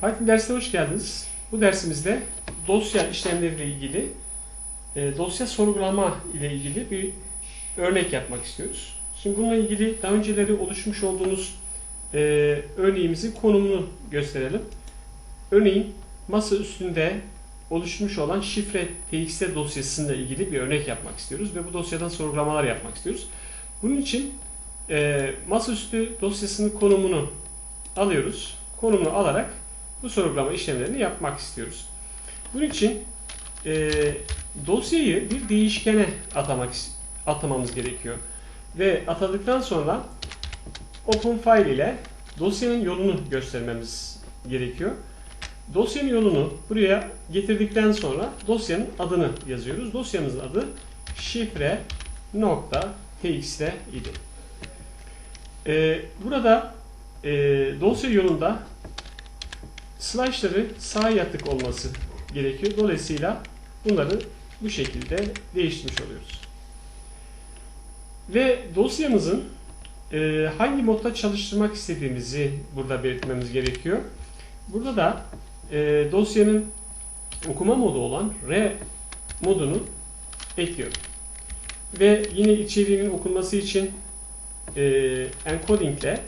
Python dersine hoş geldiniz. Bu dersimizde dosya işlemleriyle ilgili, e, dosya sorgulama ile ilgili bir örnek yapmak istiyoruz. Şimdi bununla ilgili daha önceleri oluşmuş olduğumuz e, örneğimizin konumunu gösterelim. Örneğin masa üstünde oluşmuş olan şifre txt dosyasıyla ilgili bir örnek yapmak istiyoruz ve bu dosyadan sorgulamalar yapmak istiyoruz. Bunun için e, masaüstü dosyasının konumunu alıyoruz. Konumunu alarak bu sorgulama işlemlerini yapmak istiyoruz. Bunun için e, dosyayı bir değişkene atamak atamamız gerekiyor. Ve atadıktan sonra open file ile dosyanın yolunu göstermemiz gerekiyor. Dosyanın yolunu buraya getirdikten sonra dosyanın adını yazıyoruz. Dosyamızın adı şifre nokta txt idi. Ee, burada e, dosya yolunda slashları sağ yatık olması gerekiyor. Dolayısıyla bunları bu şekilde değiştirmiş oluyoruz. Ve dosyamızın e, hangi modda çalıştırmak istediğimizi burada belirtmemiz gerekiyor. Burada da e, dosyanın okuma modu olan R modunu ekliyorum. Ve yine içeriğinin okunması için e, encoding ile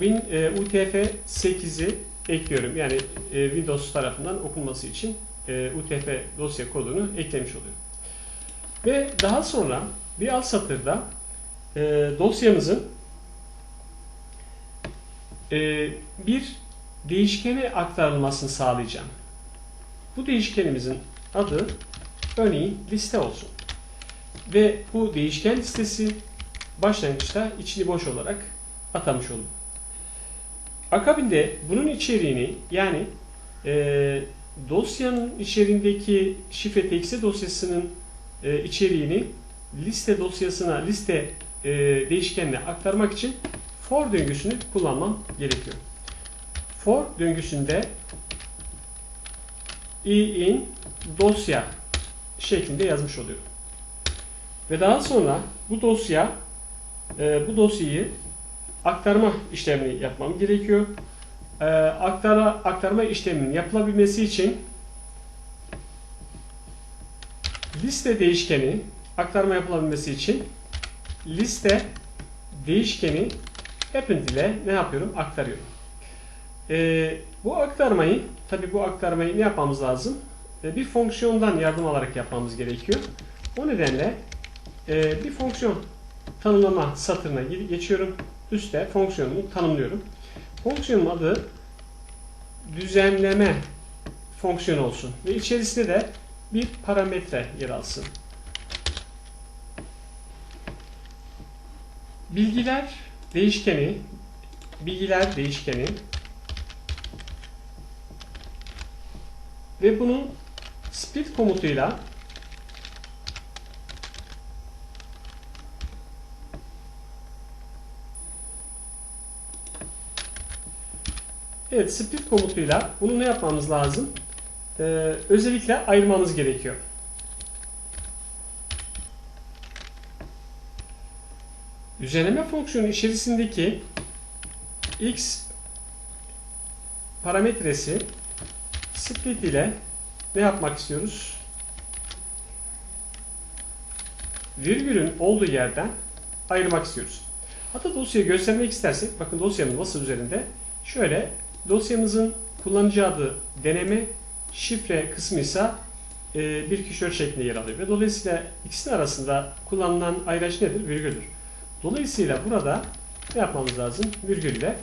e, UTF-8'i ekliyorum. Yani e, Windows tarafından okunması için e, UTF dosya kodunu eklemiş oluyorum. Ve daha sonra bir alt satırda e, dosyamızın e, bir değişkene aktarılmasını sağlayacağım. Bu değişkenimizin adı örneğin liste olsun. Ve bu değişken listesi başlangıçta içini boş olarak atamış oldum. Akabinde bunun içeriğini yani e, dosyanın içeriğindeki şifre txt dosyasının e, içeriğini liste dosyasına liste e, değişkenine aktarmak için for döngüsünü kullanmam gerekiyor. For döngüsünde in dosya şeklinde yazmış oluyorum. Ve daha sonra bu dosya e, bu dosyayı aktarma işlemini yapmam gerekiyor. E, aktara, aktarma işleminin yapılabilmesi için liste değişkeni aktarma yapılabilmesi için liste değişkeni append ile ne yapıyorum? Aktarıyorum. E, bu aktarmayı tabi bu aktarmayı ne yapmamız lazım? E, bir fonksiyondan yardım alarak yapmamız gerekiyor. O nedenle e, bir fonksiyon tanımlama satırına geçiyorum. Üste fonksiyonumu tanımlıyorum. Fonksiyonun adı düzenleme fonksiyonu olsun ve içerisinde de bir parametre yer alsın. Bilgiler değişkeni bilgiler değişkeni ve bunun split komutuyla Evet, split komutuyla bunu ne yapmamız lazım? Ee, özellikle ayırmamız gerekiyor. Düzenleme fonksiyonu içerisindeki x parametresi split ile ne yapmak istiyoruz? Virgülün olduğu yerden ayırmak istiyoruz. Hatta dosyayı göstermek istersek, bakın dosyamız masa üzerinde şöyle dosyamızın kullanıcı adı deneme, şifre kısmı ise e, bir kişi şeklinde yer alıyor. Ve dolayısıyla ikisinin arasında kullanılan ayraç nedir? Virgüldür. Dolayısıyla burada ne yapmamız lazım? Virgülle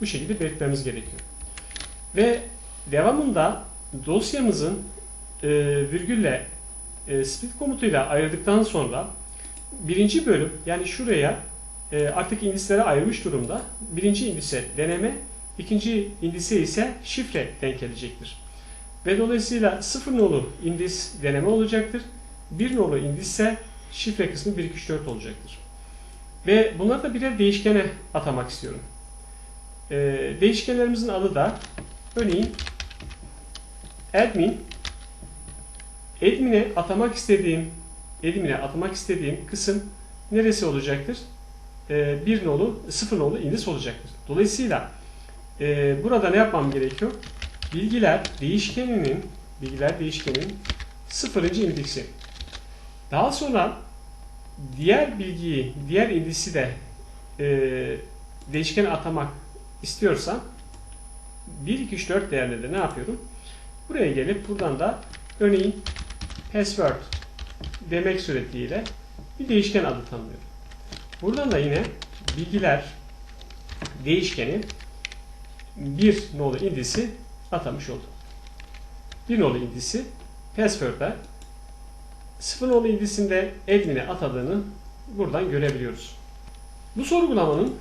bu şekilde belirtmemiz gerekiyor. Ve devamında dosyamızın e, virgülle e, split komutuyla ayırdıktan sonra birinci bölüm yani şuraya e, artık indislere ayırmış durumda. Birinci indise deneme, ikinci indise ise şifre denk gelecektir. Ve dolayısıyla sıfır nolu indis deneme olacaktır. Bir nolu indisse şifre kısmı 1, 2, 3, 4 olacaktır. Ve bunları da birer değişkene atamak istiyorum. Ee, değişkenlerimizin adı da örneğin admin admin'e atamak istediğim admin'e atamak istediğim kısım neresi olacaktır? Ee, bir nolu, sıfır nolu indis olacaktır. Dolayısıyla e, burada ne yapmam gerekiyor? Bilgiler değişkeninin bilgiler değişkenin sıfırıncı indeksi. Daha sonra diğer bilgiyi, diğer indisi de e, değişkene atamak istiyorsam 1, 2, 3, 4 değerinde de ne yapıyorum? Buraya gelip buradan da örneğin password demek suretiyle bir değişken adı tanımlıyorum. Buradan da yine bilgiler değişkeni bir nolu indisi atamış oldum. Bir nolu indisi password'a sıfır nolu indisinde admin'e atadığını buradan görebiliyoruz. Bu sorgulamanın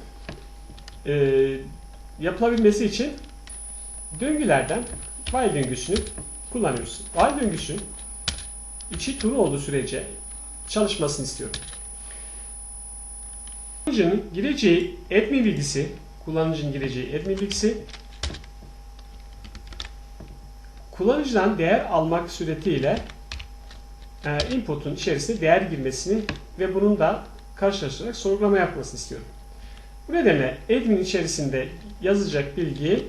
e, yapılabilmesi için döngülerden while döngüsünü kullanıyoruz. While döngüsü içi true olduğu sürece çalışmasını istiyorum. Kullanıcının gireceği admin bilgisi, kullanıcının gireceği admin bilgisi kullanıcıdan değer almak suretiyle e, input'un içerisine değer girmesini ve bunun da karşılaştırarak sorgulama yapmasını istiyorum. Bu nedenle admin içerisinde yazacak bilgi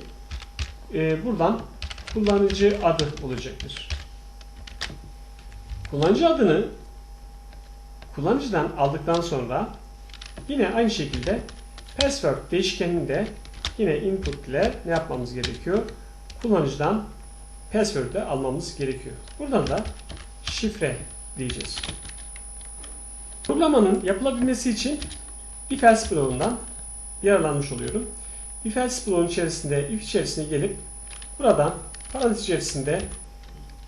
e, buradan kullanıcı adı olacaktır. Kullanıcı adını kullanıcıdan aldıktan sonra yine aynı şekilde password değişkeninde yine input ile ne yapmamız gerekiyor? Kullanıcıdan password'ı almamız gerekiyor. Buradan da şifre diyeceğiz. Uygulamanın yapılabilmesi için if else bloğundan yararlanmış oluyorum. If else bloğun içerisinde if içerisine gelip buradan parantez içerisinde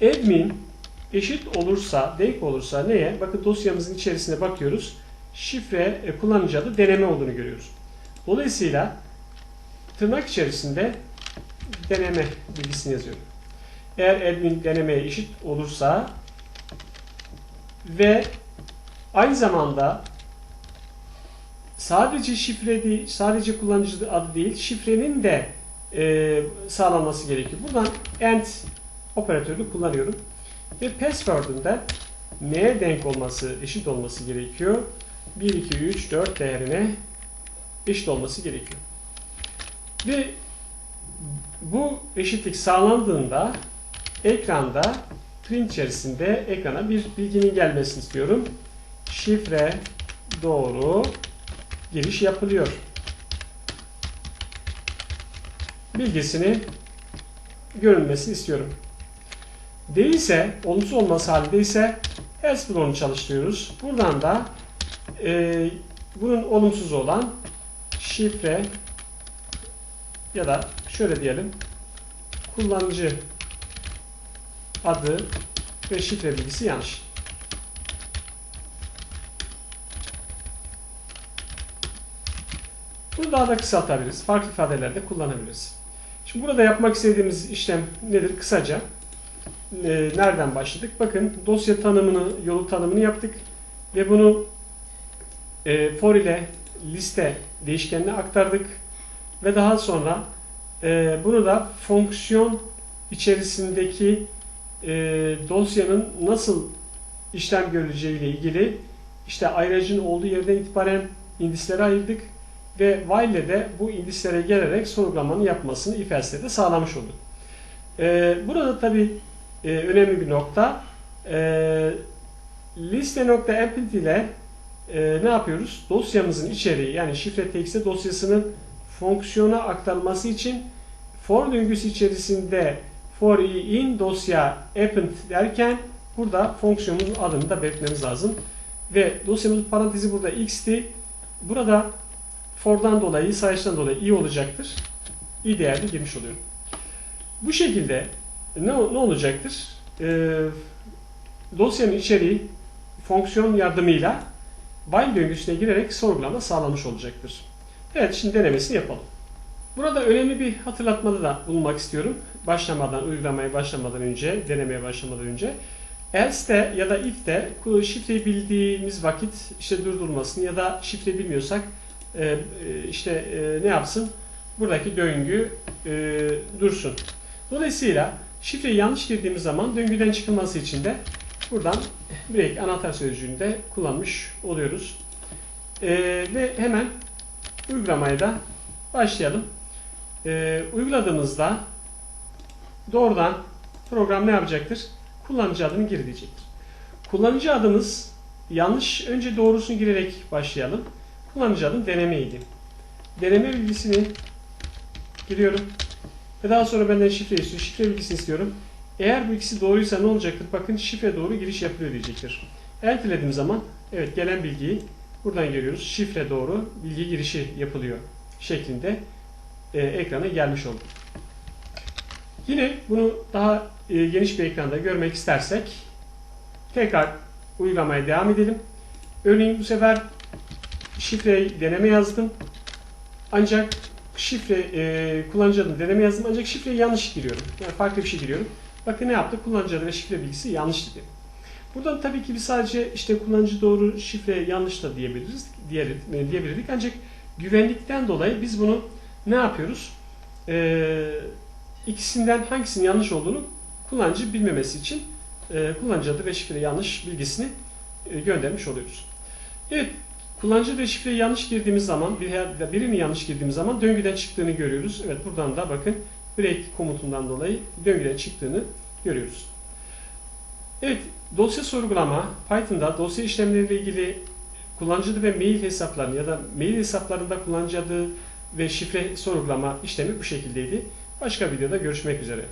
admin eşit olursa, denk olursa neye? Bakın dosyamızın içerisine bakıyoruz. Şifre e, kullanıcı adı deneme olduğunu görüyoruz. Dolayısıyla tırnak içerisinde deneme bilgisini yazıyorum. Eğer admin denemeye eşit olursa ve aynı zamanda sadece şifre değil, sadece kullanıcı adı değil, şifrenin de e, sağlanması gerekiyor. Buradan AND operatörünü kullanıyorum. Ve password'un da neye denk olması, eşit olması gerekiyor? 1, 2, 3, 4 değerine eşit olması gerekiyor. Ve bu eşitlik sağlandığında ekranda print içerisinde ekrana bir bilginin gelmesini istiyorum. Şifre doğru giriş yapılıyor. Bilgisini görünmesini istiyorum. Değilse, olumsuz olması halinde ise else çalıştırıyoruz. Buradan da e, bunun olumsuz olan şifre ya da şöyle diyelim kullanıcı adı ve şifre bilgisi yanlış. Bunu daha da kısaltabiliriz. Farklı ifadelerde kullanabiliriz. Şimdi burada yapmak istediğimiz işlem nedir? Kısaca e, nereden başladık? Bakın dosya tanımını, yolu tanımını yaptık ve bunu e, for ile liste değişkenine aktardık ve daha sonra e, bunu da fonksiyon içerisindeki e, dosyanın nasıl işlem görüleceği ile ilgili işte ayracın olduğu yerden itibaren indislere ayırdık ve while de bu indislere gelerek sorgulamanın yapmasını if else'de de sağlamış olduk. E, burada tabi e, önemli bir nokta e, liste.empty ile e, ne yapıyoruz? Dosyamızın içeriği yani şifre txt dosyasının fonksiyona aktarılması için for döngüsü içerisinde for i in dosya append derken burada fonksiyonun adını da belirtmemiz lazım. Ve dosyamızın parantezi burada x'ti. Burada for'dan dolayı, sayaçtan dolayı i olacaktır. i değerli girmiş oluyorum. Bu şekilde ne, ne olacaktır? Ee, dosyanın içeriği fonksiyon yardımıyla while döngüsüne girerek sorgulama sağlamış olacaktır. Evet şimdi denemesini yapalım. Burada önemli bir hatırlatmada da bulunmak istiyorum. Başlamadan, uygulamaya başlamadan önce, denemeye başlamadan önce. Else'de ya da if'te şifreyi bildiğimiz vakit işte durdurmasını ya da şifre bilmiyorsak e, işte e, ne yapsın? Buradaki döngü e, dursun. Dolayısıyla şifreyi yanlış girdiğimiz zaman döngüden çıkılması için de buradan break anahtar sözcüğünü de kullanmış oluyoruz. ve hemen uygulamaya da başlayalım. e, uyguladığımızda doğrudan program ne yapacaktır? Kullanıcı adını gir diyecektir. Kullanıcı adımız yanlış önce doğrusunu girerek başlayalım. Kullanıcı adım denemeydi. Deneme bilgisini giriyorum. Ve daha sonra benden şifre istiyor. Şifre bilgisini istiyorum. Eğer bu ikisi doğruysa ne olacaktır? Bakın şifre doğru giriş yapılıyor diyecektir. Enterlediğim zaman evet gelen bilgiyi buradan görüyoruz. Şifre doğru bilgi girişi yapılıyor şeklinde e, ekrana gelmiş oldu. Yine bunu daha e, geniş bir ekranda görmek istersek tekrar uygulamaya devam edelim. Örneğin bu sefer şifreyi deneme yazdım. Ancak şifre e, kullanıcı adını deneme yazdım ancak şifreyi yanlış giriyorum. Yani farklı bir şey giriyorum. Bakın ne yaptı? Kullanıcı şifre bilgisi yanlış dedi. Buradan tabii ki biz sadece işte kullanıcı doğru şifre yanlış da diyebiliriz diye, diyebilirdik. Ancak güvenlikten dolayı biz bunu ne yapıyoruz? Ee, ikisinden hangisinin yanlış olduğunu kullanıcı bilmemesi için e, kullanıcı adı ve şifre yanlış bilgisini e, göndermiş oluyoruz. Evet, kullanıcı ve şifreyi yanlış girdiğimiz zaman, bir, birini yanlış girdiğimiz zaman döngüden çıktığını görüyoruz. Evet, buradan da bakın break komutundan dolayı döngüden çıktığını görüyoruz. Evet, dosya sorgulama, Python'da dosya işlemleriyle ilgili kullanıcı ve mail hesaplarını ya da mail hesaplarında kullanıcı ve şifre sorgulama işlemi bu şekildeydi. Başka videoda görüşmek üzere.